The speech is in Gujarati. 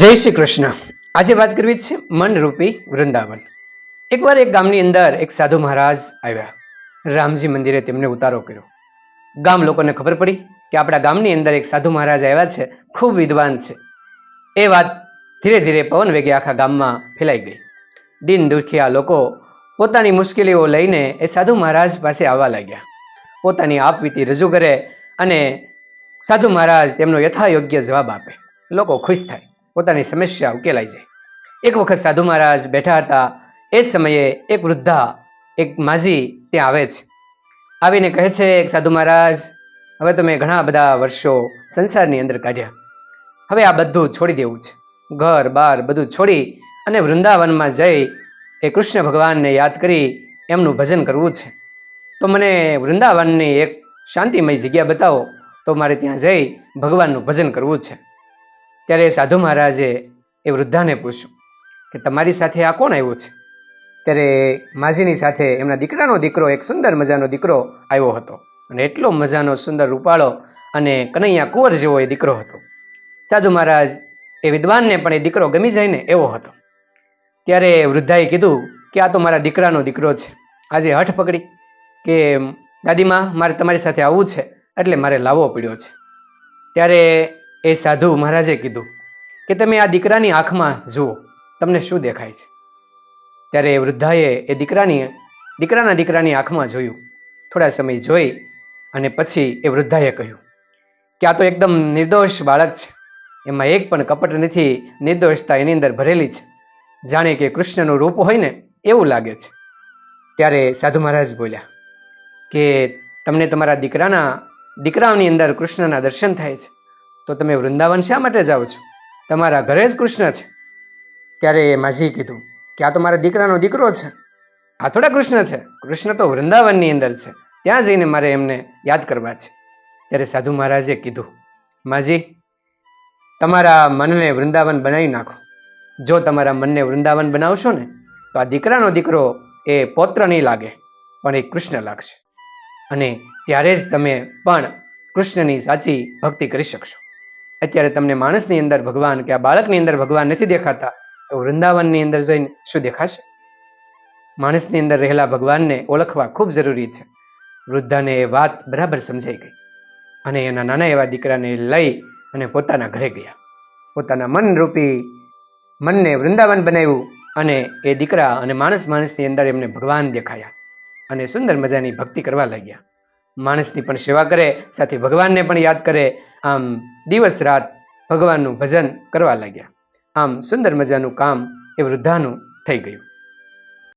જય શ્રી કૃષ્ણ. આજે વાત કરવી છે મનરૂપી વૃંદાવન. એકવાર એક ગામની અંદર એક સાધુ મહારાજ આવ્યા. રામજી મંદિરે તેમને ઉતારો કર્યો. ગામ લોકોને ખબર પડી કે આપણા ગામની અંદર એક સાધુ મહારાજ આવ્યા છે, ખૂબ વિદ્વાન છે. એ વાત ધીરે ધીરે પવન વેગે આખા ગામમાં ફેલાઈ ગઈ. દિન દુખિયા લોકો પોતાની મુશ્કેલીઓ લઈને એ સાધુ મહારાજ પાસે આવવા લાગ્યા. પોતાની આપવીતી રજૂ કરે અને સાધુ મહારાજ તેમનો યથાયોગ્ય જવાબ આપે. લોકો ખુશ થાય. પોતાની સમસ્યા ઉકેલાઈ જાય એક વખત સાધુ મહારાજ બેઠા હતા. એ સમયે એક વૃદ્ધા, એક માજી ત્યાં આવે છે. આવીને કહે છે, એક સાધુ મહારાજ, હવે તમે ઘણા બધા વર્ષો સંસારની અંદર કાઢ્યા. હવે આ બધું છોડી દેવું છે. ઘર, બાર બધું છોડી અને વૃંદાવનમાં જઈ એ કૃષ્ણ ભગવાનને યાદ કરી એમનું ભજન કરવું છે. તો મને વૃંદાવનની એક શાંતિમય જગ્યા બતાવો. તો મારે ત્યાં જઈ ભગવાનનું ભજન કરવું છે. ત્યારે સાધુ મહારાજે એ વૃદ્ધાને પૂછ્યું કે તમારી સાથે આ કોણ આવ્યું છે? ત્યારે માજીની સાથે એમના દીકરાનો દીકરો, એક સુંદર મજાનો દીકરો આવ્યો હતો. અને એટલો મજાનો સુંદર રૂપાળો અને કનૈયા કુંવર જેવો એ દીકરો હતો. સાધુ મહારાજ એ વિદ્વાનને પણ એ દીકરો ગમી જાય ને એવો હતો. ત્યારે વૃદ્ધાએ કીધું કે આ તો મારા દીકરાનો દીકરો છે. આજે હઠ પકડી કે, દાદીમાં, મારે તમારી સાથે આવવું છે, એટલે મારે લાવવો પડ્યો છે. ત્યારે એ સાધુ મહારાજે કીધું કે તમે આ દીકરાની આંખમાં જુઓ, તમને શું દેખાય છે? ત્યારે એ વૃદ્ધાએ એ દીકરાની, દીકરાના દીકરાની આંખમાં જોયું. થોડા સમય જોઈ અને પછી એ વૃદ્ધાએ કહ્યું, કે આ તો એકદમ નિર્દોષ બાળક છે. એમાં એક પણ કપટ નથી, નિર્દોષતા એની અંદર ભરેલી છે. જાણે કે કૃષ્ણનું રૂપ હોય ને, એવું લાગે છે. ત્યારે સાધુ મહારાજ બોલ્યા, કે તમને તમારા દીકરાના દીકરાની અંદર કૃષ્ણના દર્શન થાય છે. તો તમે વૃંદાવન શા માટે જાઓ છો? તમારા ઘરે જ કૃષ્ણ છે. ત્યારે એ માઝીએ કીધું, કે આ તો મારા દીકરાનો દીકરો છે. આ થોડા કૃષ્ણ છે. કૃષ્ણ તો વૃંદાવનની અંદર છે. ત્યાં જઈને મારે એમને યાદ કરવા છે. ત્યારે સાધુ મહારાજે કીધું, માજી, તમારા મનને વૃંદાવન બનાવી નાખો. જો તમારા મનને વૃંદાવન બનાવશો ને, તો આ દીકરાનો દીકરો એ પૌત્ર નહીં લાગે, પણ એ કૃષ્ણ લાગશે. અને ત્યારે જ તમે પણ કૃષ્ણની સાચી ભક્તિ કરી શકશો. અત્યારે તમને માણસની અંદર ભગવાન કે આ બાળકની અંદર ભગવાન નથી દેખાતા, તો વૃંદાવનની અંદર જઈને શું દેખાશે? માણસની અંદર રહેલા ભગવાનને ઓળખવા ખૂબ જરૂરી છે. વૃદ્ધાને એ વાત બરાબર સમજાઈ ગઈ. અને એના નાના એવા દીકરાને લઈ અને પોતાના ઘરે ગયા. પોતાના મનરૂપી મનને વૃંદાવન બનાવ્યું અને એ દીકરા અને માણસ માણસની અંદર એમને ભગવાન દેખાયા અને સુંદર મજાની ભક્તિ કરવા લાગ્યા. માણસની પણ સેવા કરે, સાથે ભગવાનને પણ યાદ કરે. આમ દિવસ રાત ભગવાનનું ભજન કરવા લાગ્યા. આમ સુંદર મજાનું કામ એ વૃદ્ધાનું થઈ ગયું.